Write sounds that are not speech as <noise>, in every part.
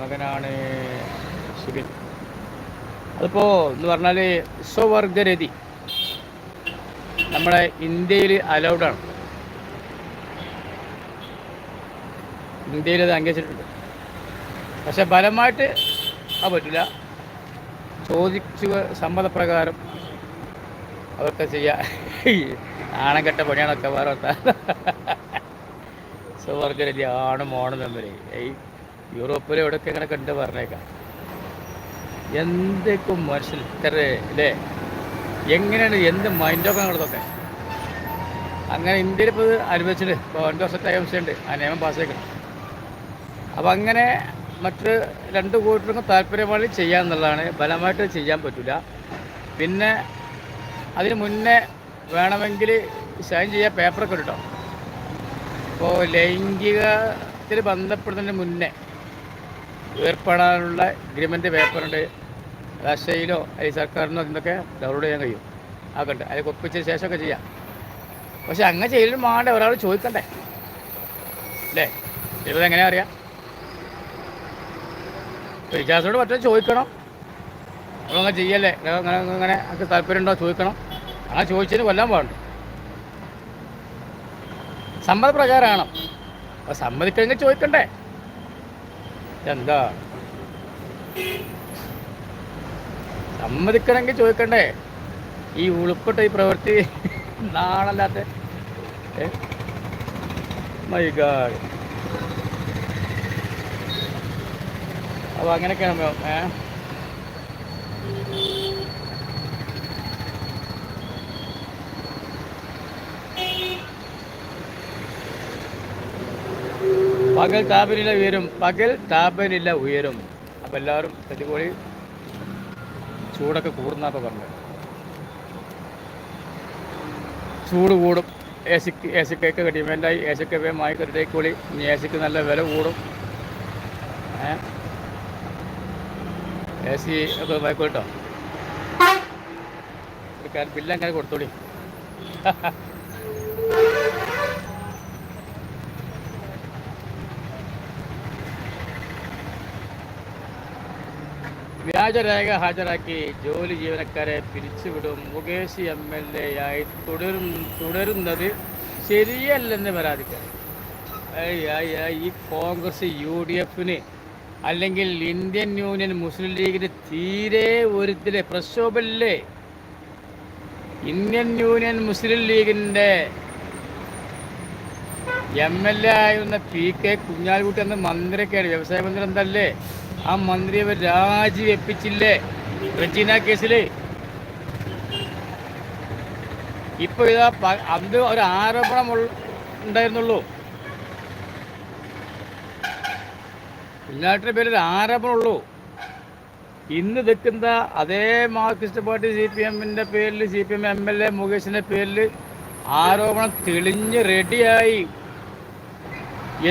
മകനാണ് സുബിൻ അതിപ്പോൾ എന്ന് പറഞ്ഞാൽ സ്വവർഗരതി നമ്മളെ ഇന്ത്യയിൽ അലൗഡാണ് ഇന്ത്യയിൽ അത് അംഗീകരിച്ചിട്ടുണ്ട്. പക്ഷെ ബലമായിട്ട് അത് പറ്റില്ല. ചോദിച്ചു സമ്മതപ്രകാരം അവർക്ക് ചെയ്യാ ആണം കെട്ട പണിയാണൊക്കെ വേറെ <laughs> സ്വവർഗരതി ആണും ഓണം തമ്മിൽ യൂറോപ്പിലെ എവിടെയൊക്കെ ഇങ്ങനെ കണ്ട് പറഞ്ഞേക്കാം. എന്തൊക്കെ മനുഷ്യൻ ഇത്ര അല്ലേ എങ്ങനെയാണ് എന്ത് മൈൻഡൊക്കെ ഞങ്ങളതൊക്കെ അങ്ങനെ ഇന്ത്യയിൽ ഇപ്പോൾ അനുഭവിച്ചിട്ട് ഇപ്പോൾ രണ്ട് വർഷത്തെ വിഷയമുണ്ട് ആ നിയമം പാസ്സാക്കണം അപ്പം അങ്ങനെ മറ്റ് രണ്ട് കൂട്ടർക്കും താല്പര്യമായി ചെയ്യാമെന്നുള്ളതാണ് ബലമായിട്ട് ചെയ്യാൻ പറ്റില്ല. പിന്നെ അതിന് മുന്നേ വേണമെങ്കിൽ സൈൻ ചെയ്യാൻ പേപ്പറൊക്കെ കിട്ടും അപ്പോൾ ലൈംഗികത്തിൽ ബന്ധപ്പെടുന്നതിന് മുന്നേ ഏർപ്പെടാനുള്ള അഗ്രിമെന്റ് പേപ്പറുണ്ട് രാഷ്ട്രീയയിലോ അല്ലെങ്കിൽ സർക്കാരിനോ ഇതൊക്കെ ഡൗൺലോഡ് ചെയ്യാൻ കഴിയും. ആക്കണ്ട് അതിൽ ഒപ്പിച്ചതിന് ശേഷമൊക്കെ ചെയ്യാം. പക്ഷെ അങ്ങനെ ചെയ്യലും വേണ്ട ഒരാൾ ചോദിക്കണ്ടേ? അല്ലേ? ചെയ്തത് എങ്ങനെയാ അറിയാം? വിചാരിച്ചോട് പറ്റും ചോദിക്കണം. നമ്മളങ്ങനെ ചെയ്യല്ലേ? അങ്ങനെ അങ്ങനെ എനിക്ക് താല്പര്യമുണ്ടോ ചോദിക്കണം. ആ ചോദിച്ചതിന് കൊല്ലാൻ പാടുണ്ട്. സമ്മതപ്രകാരമാണ്? അപ്പോൾ സമ്മതിക്കഴിഞ്ഞാൽ ചോദിക്കണ്ടേ? എന്താ? സമ്മതിക്കണമെങ്കിൽ ചോദിക്കണ്ടേ? ഈ ഉളുപ്പിട്ട ഈ പ്രവൃത്തി നാണല്ലാത്ത മൈ ഗാഡ് അപ്പോൾ അങ്ങനെയൊക്കെയാണ് ഏ? പകൽ താപനില ഉയരും. പകൽ താപനില ഉയരും. അപ്പം എല്ലാവരും പ്രതികൂടി ചൂടൊക്കെ കൂടുന്നപ്പോൾ പറഞ്ഞത്. ചൂട് കൂടും. എ സിക്ക് എ സിക്കൊക്കെ ഡിമാൻഡായി. എ സിക്ക് മായി കരുതേക്കൂടി ഇനി എ സിക്ക് നല്ല വില കൂടും. എ സി ഒക്കെ വായിക്കോട്ടോ ബില്ലങ്ങനെ കൊടുത്തോളി. <laughs> വ്യാജരേഖ ഹാജരാക്കി ജോലി ജീവനക്കാരെ പിരിച്ചുവിടും. മുകേഷ് എം എൽ എ ആയി തുടരും തുടരുന്നത് ശരിയല്ലെന്ന് ഏയ് ഈ കോൺഗ്രസ് യു ഡി എഫിന് അല്ലെങ്കിൽ ഇന്ത്യൻ യൂണിയൻ മുസ്ലിം ലീഗിന് തീരെ ഒരുത്തിലെ പ്രക്ഷോഭമില്ലേ? ഇന്ത്യൻ യൂണിയൻ മുസ്ലിം ലീഗിന്റെ എം എൽ എ ആയിരുന്ന പി കെ കുഞ്ഞാലിക്കുട്ടി എന്ന മന്ത്രിയൊക്കെയാണ് വ്യവസായ മന്ത്രി എന്തല്ലേ? ആ മന്ത്രി അവർ രാജിവെപ്പിച്ചില്ലേ? റജീന കേസിൽ ഇപ്പൊ ഇതാ അത് ഒരു ആരോപണം ഉണ്ടായിരുന്നുള്ളൂ. എല്ലാവരുടെ പേരിൽ ആരോപണമുള്ളൂ. ഇന്ന് നിൽക്കുന്ന അതേ മാർക്സിസ്റ്റ് പാർട്ടി സി പി എമ്മിന്റെ പേരിൽ C P M M L A മുകേഷിന്റെ പേരിൽ ആരോപണം തെളിഞ്ഞ് റെഡിയായി.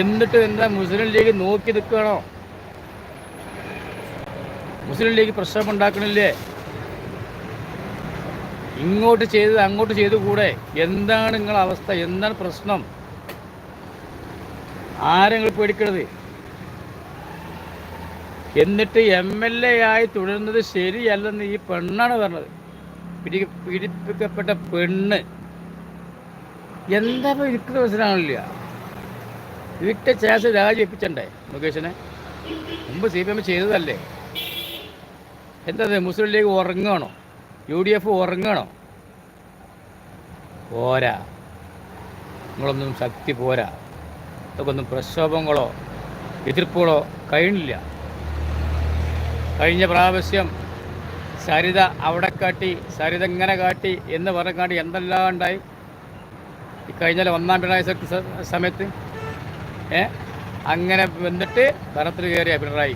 എന്നിട്ട് എന്താ മുസ്ലിം ലീഗ് നോക്കി നിൽക്കണോ? മുസ്ലിം ലീഗ് പ്രശ്നം ഉണ്ടാക്കണില്ലേ ഇങ്ങോട്ട് ചെയ്തത് അങ്ങോട്ട് ചെയ്തു കൂടെ എന്താണ് നിങ്ങളുടെ അവസ്ഥ? എന്താണ് പ്രശ്നം? ആരെങ്ങൾ പേടിക്കണത്? എന്നിട്ട് എം എൽ എ ആയി തുടരുന്നത് ശരിയല്ലെന്ന് ഈ പെണ്ണാണ് പറഞ്ഞത്. പിടി പീഡിപ്പിക്കപ്പെട്ട പെണ്ണ്. എന്താ ഇരിക്കുന്ന എനിക്ക് മനസ്സിലാണില്ല വിട്ട ശേഷം രാജിവെപ്പിച്ചണ്ടേ മുകേഷിനെ? മുമ്പ് സി പി എം ചെയ്തതല്ലേ? എന്താ ഇത്? മുസ്ലിം ലീഗ് ഉറങ്ങണോ യു ഡി എഫ് ഉറങ്ങണോ പോരാ. നിങ്ങളൊന്നും ശക്തി പോരാ. ഇതൊക്കെ ഒന്നും പ്രക്ഷോഭങ്ങളോ എതിർപ്പുകളോ കഴിഞ്ഞില്ല. കഴിഞ്ഞ പ്രാവശ്യം സരിത അവിടെ കാട്ടി സരിത ഇങ്ങനെ കാട്ടി എന്ന് പറഞ്ഞാണ്ട് എന്തെല്ലാം ഉണ്ടായി ഈ കഴിഞ്ഞ ഒന്നാം പിണറായി സമയത്ത് ഏ? അങ്ങനെ വന്നിട്ട് ഭരണത്തിൽ കയറിയ പിണറായി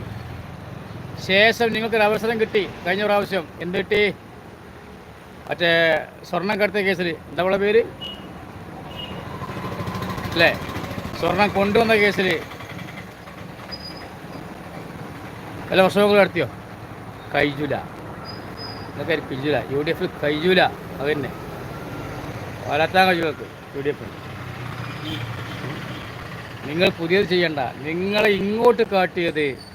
ശേഷം നിങ്ങൾക്കൊരു അവസരം കിട്ടി. കഴിഞ്ഞ പ്രാവശ്യം. എന്ത് കിട്ടി? മറ്റേ സ്വർണം കടത്തിയ കേസിൽ എന്താ അവളുടെ പേര്? അല്ലേ? സ്വർണം കൊണ്ടുവന്ന കേസിൽ വല്ല വർഷങ്ങൾ നടത്തിയോ? കൈജൂല. എന്നൊക്കെ പിഞ്ചൂല. യു ഡി എഫിൽ അത് അതന്നെ. വരാത്താൻ കഴിയുമൊക്കെ യു ഡി എഫിൽ നിങ്ങൾ പുതിയത് ചെയ്യണ്ട. നിങ്ങളെ ഇങ്ങോട്ട് കാട്ടിയത്